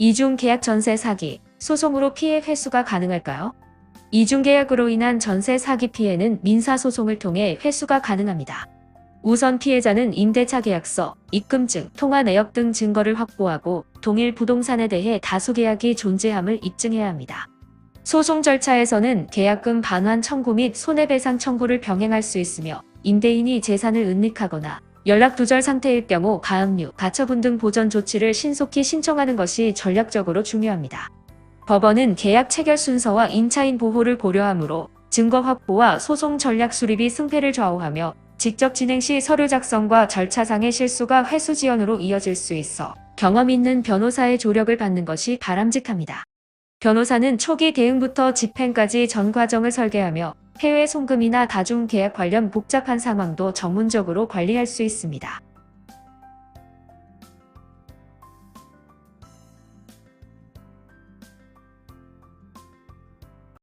이중 계약 전세 사기, 소송으로 피해 회수가 가능할까요? 이중 계약으로 인한 전세 사기 피해는 민사 소송을 통해 회수가 가능합니다. 우선 피해자는 임대차 계약서, 입금증, 통화 내역 등 증거를 확보하고 동일 부동산에 대해 다수 계약이 존재함을 입증해야 합니다. 소송 절차에서는 계약금 반환 청구 및 손해배상 청구를 병행할 수 있으며 임대인이 재산을 은닉하거나 연락 두절 상태일 경우 가압류, 가처분 등 보전 조치를 신속히 신청하는 것이 전략적으로 중요합니다. 법원은 계약 체결 순서와 임차인 보호를 고려하므로 증거 확보와 소송 전략 수립이 승패를 좌우하며 직접 진행 시 서류 작성과 절차상의 실수가 회수 지연으로 이어질 수 있어 경험 있는 변호사의 조력을 받는 것이 바람직합니다. 변호사는 초기 대응부터 집행까지 전 과정을 설계하며 해외 송금이나 다중 계약 관련 복잡한 상황도 전문적으로 관리할 수 있습니다.